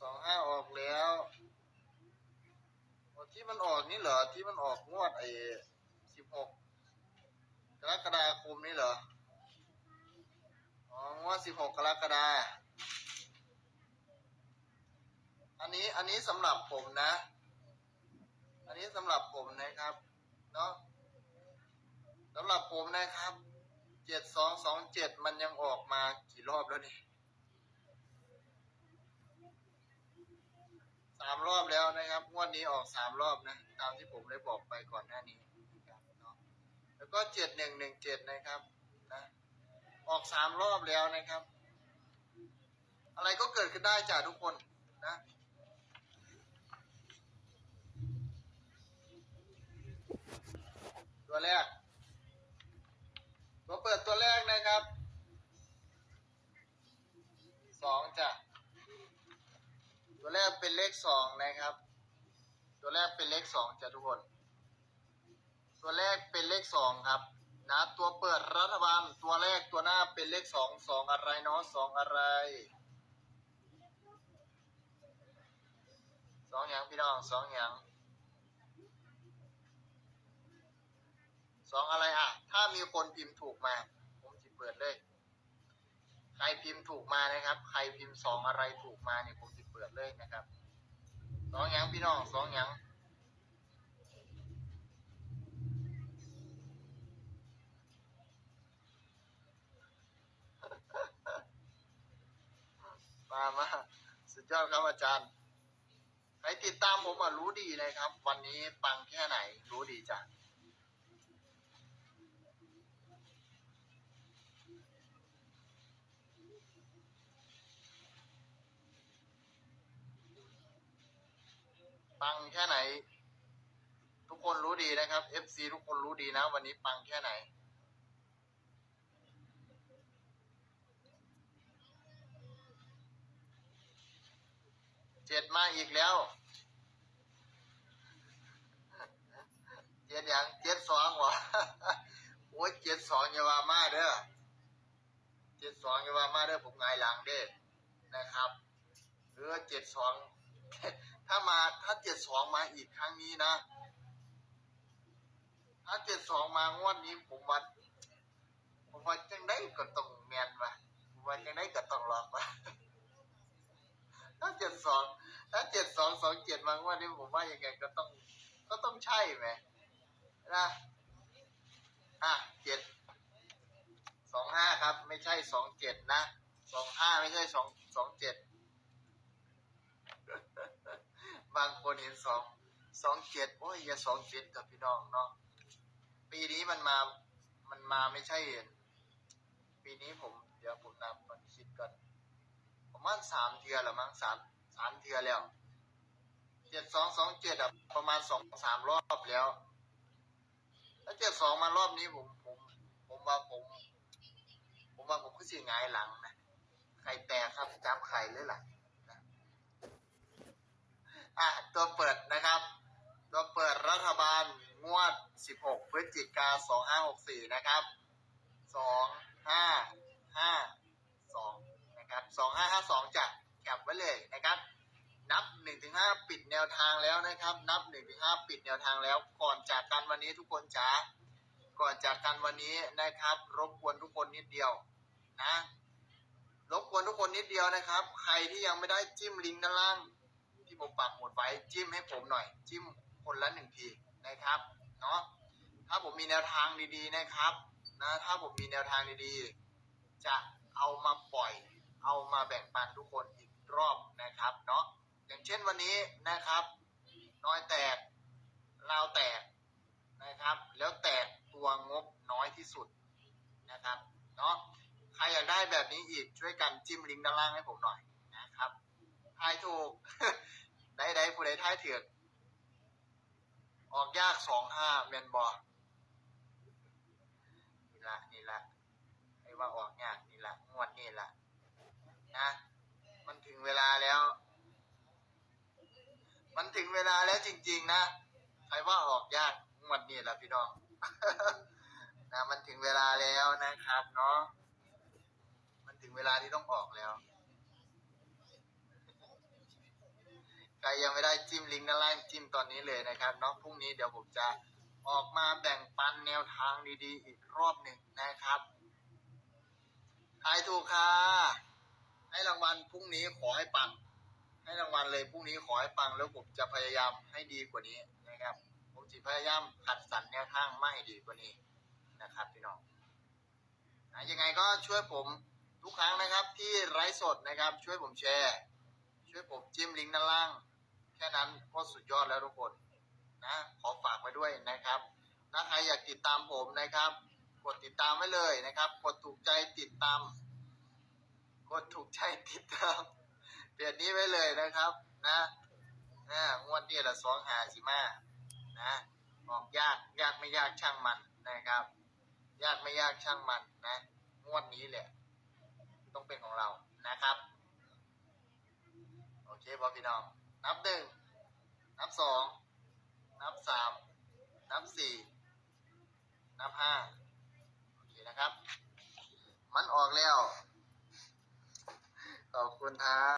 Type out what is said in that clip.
สองห้าออกแล้วที่มันออกนี่เหรอที่มันออกงวดไอ้สิบหกกรกฎาคมนี่เหรออ๋องวดสิบหกกรกฎาอันนี้อันนี้สำหรับผมนะ อันนี้สำหรับผมนะครับเนาะสำหรับผมนะครับเจ็ดสองสองเจ็ดมันยังออกมากี่รอบแล้วเนี่ย สามรอบแล้วนะครับงวดนี้ออกสามรอบนะ ตามที่ผมได้บอกไปก่อนหน้านี้นะครับเนาะแล้วก็เจ็ดหนึ่งหนึ่งเจ็ดนะครับนะออกสามรอบแล้วนะครับ อะไรก็เกิดขึ้นได้จากทุกคนนะตัวแรก ตัวเปิดตัวแรกนะครับ สองจ้ะ ตัวแรกเป็นเลขสองนะครับ ตัวแรกเป็นเลขสองจ้ะทุกคน ตัวแรกเป็นเลขสองครับ นะ ตัวเปิดรัฐบาลตัวแรกตัวหน้าเป็นเลขสองสองอะไรเนาะสองอะไรสองอย่างพี่น้องสองอย่างสองอะไรอะ ถ้ามีคนพิมพ์ถูกมา ผมจะเปิดเลย ใครพิมพ์ถูกมานะครับ ใครพิมพ์สองอะไรถูกมาเนี่ยผมจะเปิดเลยนะครับสองอย่างพี่น้องสองอย่างมามาสุดยอดครับอาจารย์ใครติดตามผมอะรู้ดีเลยครับ วันนี้ปังแค่ไหนรู้ดีจ้ะ ปังแค่ไหน ทุกคนรู้ดีนะครับ FC ทุกคนรู้ดีนะ วันนี้ปังแค่ไหน เจ็ดมาอีกแล้ว เจ็ดอย่างเจ็ดสองวะโอ้ยเจ็ดสองอย่าว่ามาเด้อเจ็ดสองอย่าว่ามาเด้อผมไงายหลังเด้อนะครับเออเจ็ดสอง ถ้ามาถ้าเจ็ดสองมาอีกครั้งนี้นะ ถ้าเจ็ดสองมางวดนี้ผมว่าผมว่าจังได้ก็ต้องแมนวะผมว่าจังได้ก็ต้องหลอกวะถ้าเจ็ดสองถ้าเจ็ดสองสองเจ็ดมางวดนี้ผมว่ายังไงก็ต้อง ก็ต้องใช่ไหมนะอะเจ็ดสองห้าครับ ไม่ใช่สองเจ็ดนะสองห้าไม่ใช่สองสองเจ็ด บางคนเห็นสองสองเจ็ดโอ้ยอย่าสองเจ็ดกับพี่น้องเนาะปีนี้มันมามันมาไม่ใช่เห็นปีนี้ผมเดี๋ยวผมนับก่อนคิดก่อนประมาณสามเทือล้วมั้งสามสามเทือแล้วเจ็ดสองสองเจ็ดอะประมาณสองสามรอบแล้ว แล้วเจ็ดสองมารอบนี้ผมผม ผมว่าผม ผมว่าผมก็สิหงายหลังนะไข่แตกครับจับไข่เลยล่ะ อะตัวเปิดนะครับ ตัวเปิดรัฐบาลงวด 16 พฤศจิกา 2564 นะครับ 2552 นะครับ 2552จะแคปไว้เลยนะครับ นับ 1-5 ปิดแนวทางแล้วนะครับ นับ 1-5 ปิดแนวทางแล้ว ก่อนจากกันวันนี้ทุกคนจ๋า ก่อนจากกันวันนี้นะครับ รบกวนทุกคนนิดเดียวนะรบกวนทุกคนนิดเดียวนะครับ ใครที่ยังไม่ได้จิ้มลิงก์ด้านล่าง ว้จิ้มให้ผมหน่อย จิ้มคนละหนึ่งทีนะครับเนาะถ้าผมมีแนวทางดีๆนะครับนะถ้าผมมีแนวทางดีๆ จะเอามาปล่อย เอามาแบ่งปันทุกคนอีกรอบนะครับเนาะอย่างเช่นวันนี้นะครับน้อยแตกลาวแตกนะครับ แล้วแตกตัวงบน้อยที่สุดนะครับเนาะใครอยากได้แบบนี้อีกช่วยกันจิ้มลิงก์ด้านล่างให้ผมหน่อยนะครับทายถูก ได้ได้ผู้ใดทายเถือกออกยากสองห้าเมนบอนี่ละนี่ละไอ้ว่าออกยากนี่ละงวดนี่ละนะมันถึงเวลาแล้ว มันถึงเวลาแล้วจริง ๆ นะใครว่าออกยากงวดนี่ละพี่น้องนะมันถึงเวลาแล้วนะครับเนาะมันถึงเวลาที่ต้องออกแล้ว ใครยังไม่ได้จิ้มลิงก์ด้านล่างจิ้มตอนนี้เลยนะครับเนาะพรุ่งนี้เดี๋ยวผมจะออกมาแบ่งปันแนวทางดีๆ อีกรอบหนึ่งนะครับทายถูกค่ะ ให้รางวัลพรุ่งนี้ขอให้ปัง ให้รางวัลเลยพรุ่งนี้ขอให้ปังแล้วผมจะพยายามให้ดีกว่านี้นะครับ ผมจะพยายามขัดสรรแนวทางมาให้ดีกว่านี้นะครับพี่น้องนะยังไงก็ช่วยผมทุกครั้งนะครับที่ไลฟ์สดนะครับ ช่วยผมแชร์ ช่วยผมจิ้มลิงก์ด้านล่าง ค่นั้นก็สุดยอดแล้วทุกคนนะขอฝากไว้ด้วยนะครับ ถ้าใครอยากติดตามผมนะครับ กดติดตามไว้เลยนะครับ กดถูกใจติดตาม กดถูกใจติดตามเปลี่ยนนี้ไว้เลยนะครับ นะนะงวดนี้ละสองหาสิมานะออกยากยากไม่ยากช่างมันนะครับ ยากไม่ยากช่างมันนะงวดนี้แหละ ต้องเป็นของเรานะครับ โอเคพอพี่น้อง นับหนึ่ง นับสอง นับสาม นับสี่ นับห้าโอเคนะครับ มันออกแล้ว ขอบคุณครับ